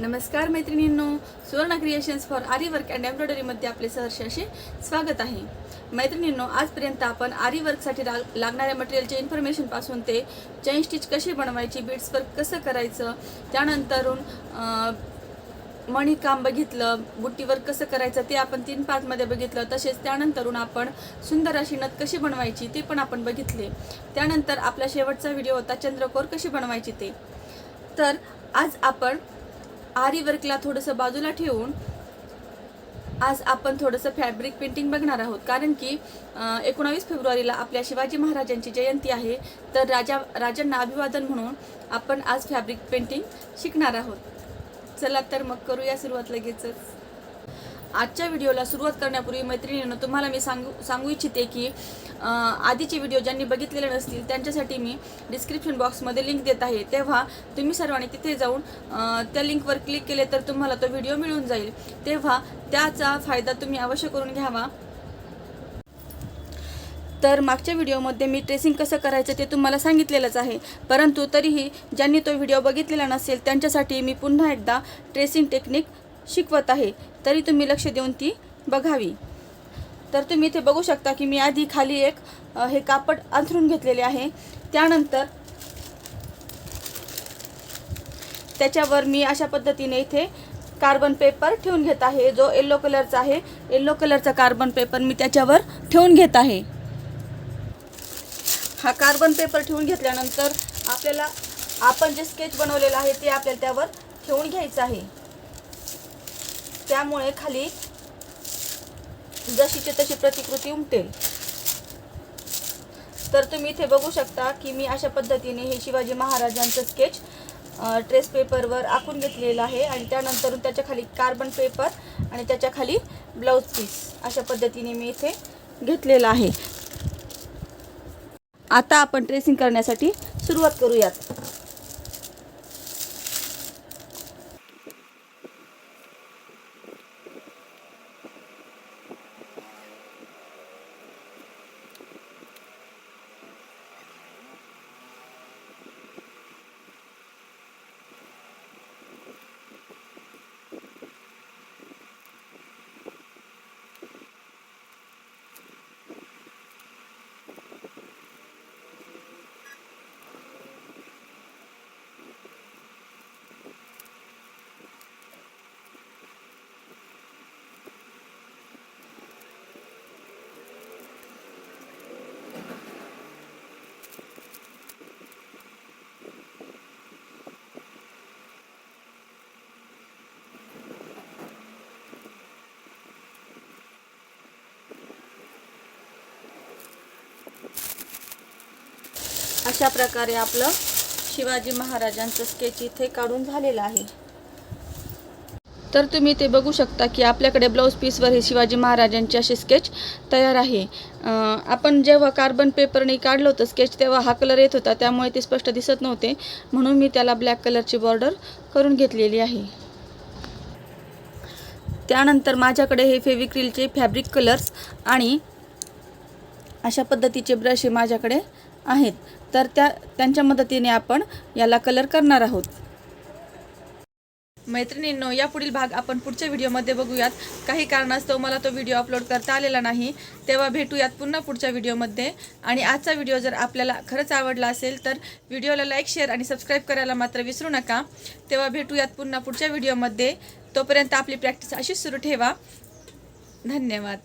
नमस्कार मैत्रिणींनो Suvarna creations for aari work and एम्ब्रॉयडरीमध्ये आपले सहर्ष असे स्वागत आहे. मैत्रिणींनो आजपर्यंत आपण आरी वर्कसाठी लागणाऱ्या मटेरियलचे इन्फॉर्मेशनपासून ते चैन स्टिच कशी बनवायची बीड्स वर्क कसं करायचं त्यानंतरून मणिकाम बघितलं बुट्टीवर कसं करायचं ते आपण तीन पाचमध्ये बघितलं तसेच त्यानंतरून आपण सुंदर अशी नथ कशी बनवायची ते पण आपण बघितले. त्यानंतर आपला शेवटचा व्हिडिओ होता चंद्रकोर कशी बनवायची ते. तर आज आपण आरी वर्कला थोडंसं बाजूला ठेवून आज आपण थोडंसं फॅब्रिक पेंटिंग बघणार आहोत. कारण की एकोणावीस फेब्रुवारीला आपल्या शिवाजी महाराजांची जयंती आहे. तर राजा राजांना अभिवादन म्हणून आपण आज फॅब्रिक पेंटिंग शिकणार आहोत. चला तर मग करूया सुरुवात लगेचच. आजच्या व्हिडिओला सुरुवात करण्यापूर्वी मैत्रिणीनं तुम्हाला मी सांगू सांगू इच्छिते की आधीचे व्हिडिओ ज्यांनी बघितलेले नसतील त्यांच्यासाठी मी डिस्क्रिप्शन बॉक्समध्ये लिंक देत आहे. तेव्हा तुम्ही सर्वांनी तिथे जाऊन त्या लिंकवर क्लिक केले तर तुम्हाला तो व्हिडिओ मिळून जाईल. तेव्हा त्याचा फायदा तुम्ही अवश्य करून घ्यावा. तर मागच्या व्हिडिओमध्ये मी ट्रेसिंग कसं करायचं ते तुम्हाला सांगितलेलंच आहे. परंतु तरीही ज्यांनी तो व्हिडिओ बघितलेला नसेल त्यांच्यासाठी मी पुन्हा एकदा ट्रेसिंग टेक्निक शिकवत आहे तरी तुम्ही लक्ष देऊन ती बघावी. तर तुम्ही इथे बघू शकता की मी आधी खाली एक हे कापड अंथरून घेतलेले आहे. त्यानंतर त्याच्यावर मी अशा पद्धतीने इथे कार्बन पेपर ठेवून घेत आहे. जो येल्लो कलरचा आहे येल्लो कलरचा कार्बन पेपर मी त्याच्यावर ठेवून घेत आहे. हा कार्बन पेपर ठेवून घेतल्यानंतर आपल्याला आपण जे स्केच बनवलेलं आहे ते आपल्याला त्यावर ठेवून घ्यायचं आहे. त्यामुळे खाली जशीची तशी प्रतिकृती उमटेल. तर तुम्ही इथे बघू शकता की मी अशा पद्धतीने हे शिवाजी महाराजांचं स्केच ट्रेस पेपरवर आखून घेतलेलं आहे आणि त्यानंतर त्याच्याखाली कार्बन पेपर आणि त्याच्याखाली ब्लाऊज पीस अशा पद्धतीने मी इथे घेतलेलं आहे. आता आपण ट्रेसिंग करण्यासाठी सुरुवात करूयात. अशा प्रकारे आपलं शिवाजी महाराजांचं स्केच इथे काढून झालेलं आहे. तर तुम्ही ते बघू शकता की आपल्याकडे ब्लाऊज पीसवर हे शिवाजी महाराजांचे असे स्केच तयार आहे. आपण जेव्हा कार्बन पेपरने काढलं होतं स्केच तेव्हा हा कलर येत होता त्यामुळे ते स्पष्ट दिसत नव्हते. म्हणून मी त्याला ब्लॅक कलरची बॉर्डर करून घेतलेली आहे. त्यानंतर माझ्याकडे हे फेविक्रिलचे फॅब्रिक कलर्स आणि अशा पद्धतीचे ब्रश हे माझ्याकडे आहेत. तर त्या त्यांच्या मदतीने आपण याला कलर करणार आहोत. मैत्रिणींनो या पुढील भाग आपण पुढच्या व्हिडिओमध्ये बघूयात. काही कारणास्तव मला तो व्हिडिओ अपलोड करता आलेला नाही. तेव्हा भेटूयात पुन्हा पुढच्या व्हिडिओमध्ये. आणि आजचा व्हिडिओ जर आपल्याला खरंच आवडला असेल तर व्हिडिओला लाईक शेअर आणि सबस्क्राईब करायला मात्र विसरू नका. तेव्हा भेटूयात पुन्हा पुढच्या व्हिडिओमध्ये. तोपर्यंत आपली प्रॅक्टिस अशीच सुरू ठेवा. धन्यवाद.